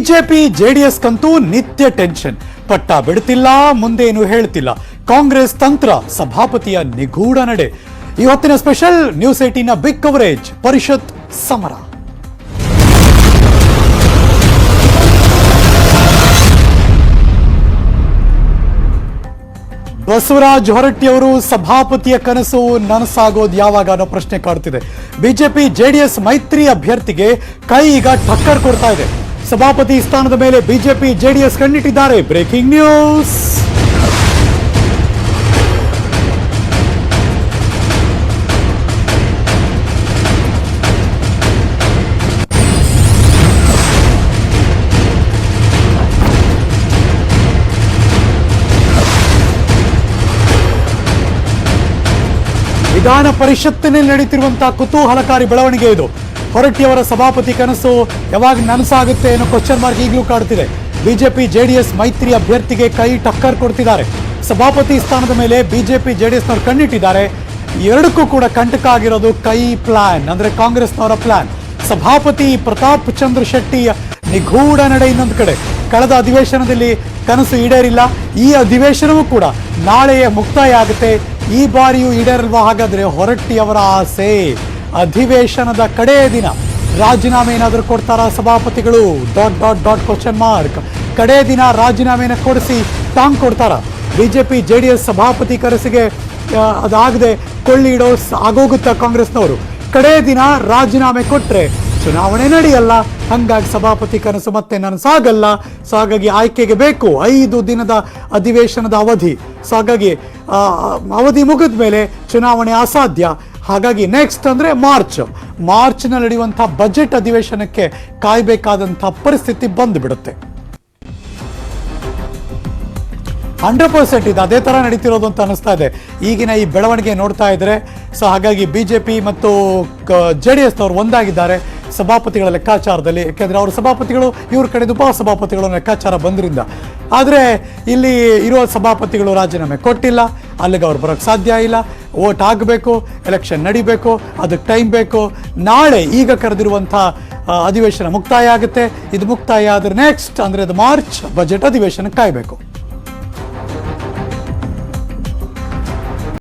BJP, JDS ಕಂತೂ ನಿತ್ಯ tension. ಪಟ್ಟ ಬಿಡ್ತಿಲ್ಲ, ಮುಂದೇನು ಹೇಳ್ತಿಲ್ಲ. ಕಾಂಗ್ರೆಸ್ ತಂತ್ರ, ಸಭಾಪತಿಯ ನಿಗೂಢ ನಡೆ. ಇವತ್ತಿನ ಸ್ಪೆಷಲ್ ನ್ಯೂಸ್ ಏಟಿನ ಬಿಗ್ ಕವರೇಜ್, ಪರಿಷತ್ ಸಮರ. ಬಸವರಾಜ್ ಹೊರಟ್ಟಿಯವರು ಸಭಾಪತಿಯ ಕನಸು ನನಸಾಗೋದು ಯಾವಾಗ ಅನ್ನೋ ಪ್ರಶ್ನೆ ಕಾಡುತ್ತಿದೆ ಬಿಜೆಪಿ, ಜೆಡಿಎಸ್ ಮೈತ್ರಿ ಅಭ್ಯರ್ಥಿಗೆ ಕೈ ಈಗ ಟಕ್ಕರ್ ಕೊಡ್ತಾ ಇದೆ. ಸಭಾಪತಿ ಸ್ಥಾನದ ಮೇಲೆ ಬಿಜೆಪಿ ಜೆಡಿಎಸ್ ಕಣ್ಣಿಟ್ಟಿದ್ದಾರೆ. Breaking news. ವಿಧಾನ ಪರಿಷತ್ತಿನಲ್ಲಿ ನಡೆಯುತ್ತಿರುವಂತಹ ಕುತೂಹಲಕಾರಿ ಬೆಳವಣಿಗೆ ಇದು. ಹೊರಟ್ಟಿಯವರ ಸಭಾಪತಿ ಕನಸು ಯಾವಾಗ ನನಸಾಗುತ್ತೆ ಅನ್ನೋ ಕ್ವಶನ್ ಮಾರ್ಕ್ ಈಗಲೂ ಕಾಡ್ತಿದೆ ಬಿಜೆಪಿ, ಜೆಡಿಎಸ್ ಮೈತ್ರಿ ಅಭ್ಯರ್ಥಿಗೆ ಕೈ ಟಕ್ಕರ್ ಕೊಡ್ತಿದ್ದಾರೆ. ಸಭಾಪತಿ ಸ್ಥಾನದ ಮೇಲೆ ಬಿಜೆಪಿ ಎಸ್ನವರು ಕಣ್ಣಿಟ್ಟಿದ್ದಾರೆ. ಎರಡಕ್ಕೂ ಕೂಡ ಕಂಟಕ ಆಗಿರೋದು ಕೈ ಪ್ಲಾನ್ ಅಂದ್ರೆ ಕಾಂಗ್ರೆಸ್ನವರ ಪ್ಲಾನ್ ಸಭಾಪತಿ ಪ್ರತಾಪ್ ಚಂದ್ರ ಶೆಟ್ಟಿಯ ನಿಗೂಢ ನಡೆ ಇನ್ನೊಂದು ಕಡೆ. ಕಳೆದ ಅಧಿವೇಶನದಲ್ಲಿ ಕನಸು ಈಡೇರಿಲ್ಲ. ಈ ಅಧಿವೇಶನವೂ ಕೂಡ ನಾಳೆಯೇ ಮುಕ್ತಾಯ ಆಗುತ್ತೆ. ಈ ಬಾರಿಯೂ ಈಡೇರಲ್ವಾ? ಹಾಗಾದ್ರೆ ಹೊರಟ್ಟಿಯವರ ಆಸೆ. ಅಧಿವೇಶನದ ಕಡೆಯ ದಿನ ರಾಜೀನಾಮೆ ಏನಾದರೂ ಕೊಡ್ತಾರಾ ಸಭಾಪತಿಗಳು? Dot dot dot question mark. ಕಡೇ ದಿನ ರಾಜೀನಾಮೆನ ಕೊಡಿಸಿ ಟಾಂಗ್ ಕೊಡ್ತಾರ? B J P J D S ಸಭಾಪತಿ ಕರೆಸಿಗೆ ಅದಾಗದೆ ಕೊಳ್ಳಿ ಇಡೋ ಆಗೋಗುತ್ತಾ ಕಾಂಗ್ರೆಸ್ನವರು? ಕಡೇ ದಿನ ರಾಜೀನಾಮೆ ಕೊಟ್ಟರೆ ಚುನಾವಣೆ ನಡೆಯಲ್ಲ. ಹಂಗಾಗಿ ಸಭಾಪತಿ ಕನಸು ಮತ್ತೆ ನನಸಾಗಲ್ಲ ಸೊ ಹಾಗಾಗಿ ಆಯ್ಕೆಗೆ ಬೇಕು. ಐದು ದಿನದ ಅಧಿವೇಶನದ ಅವಧಿ. ಸೊ ಹಾಗಾಗಿ ಅವಧಿ ಮುಗಿದ ಮೇಲೆ ಚುನಾವಣೆ ಅಸಾಧ್ಯ. ಹಾಗಾಗಿ ನೆಕ್ಸ್ಟ್ ಅಂದರೆ ಮಾರ್ಚ್. ಮಾರ್ಚ್ನಲ್ಲಿ ನಡೆಯುವಂಥ ಬಜೆಟ್ ಅಧಿವೇಶನಕ್ಕೆ ಕಾಯಬೇಕಾದಂಥ ಪರಿಸ್ಥಿತಿ ಬಂದುಬಿಡುತ್ತೆ. ಹಂಡ್ರೆಡ್ ಪರ್ಸೆಂಟ್ ಇದು ಅದೇ ಥರ ನಡೀತಿರೋದು ಅಂತ ಅನಿಸ್ತಾ ಇದೆ. ಈಗಿನ ಈ ಬೆಳವಣಿಗೆ ನೋಡ್ತಾ ಇದ್ದರೆ ಸೊ ಹಾಗಾಗಿ ಬಿ ಜೆ ಪಿ ಮತ್ತು ಜೆ ಡಿ ಎಸ್ನವರು ಒಂದಾಗಿದ್ದಾರೆ. ಸಭಾಪತಿಗಳ ಲೆಕ್ಕಾಚಾರದಲ್ಲಿ, ಯಾಕೆಂದರೆ ಅವರು ಸಭಾಪತಿಗಳು, ಇವ್ರ ಕಡೆದು ಉಪ ಸಭಾಪತಿಗಳು ಲೆಕ್ಕಾಚಾರ ಬಂದ್ರಿಂದ. ಆದರೆ ಇಲ್ಲಿ ಇರೋ ಸಭಾಪತಿಗಳು ರಾಜೀನಾಮೆ ಕೊಟ್ಟಿಲ್ಲ. ಅಲ್ಲಿಗೆ ಅವ್ರು ಬರೋಕ್ಕೆ ಸಾಧ್ಯ ಇಲ್ಲ. ವೋಟ್ ಆಗಬೇಕು, ಎಲೆಕ್ಷನ್ ನಡಿಬೇಕು, ಅದಕ್ಕೆ ಟೈಮ್ ಬೇಕು. ನಾಳೆ ಈಗ ಕರೆದಿರುವಂಥ ಅಧಿವೇಶನ ಮುಕ್ತಾಯ ಆಗುತ್ತೆ. ಇದು ಮುಕ್ತಾಯ ಆದರೆ ನೆಕ್ಸ್ಟ್ ಅಂದರೆ ಅದು ಮಾರ್ಚ್ ಬಜೆಟ್ ಅಧಿವೇಶನಕ್ಕೆ ಕಾಯಬೇಕು.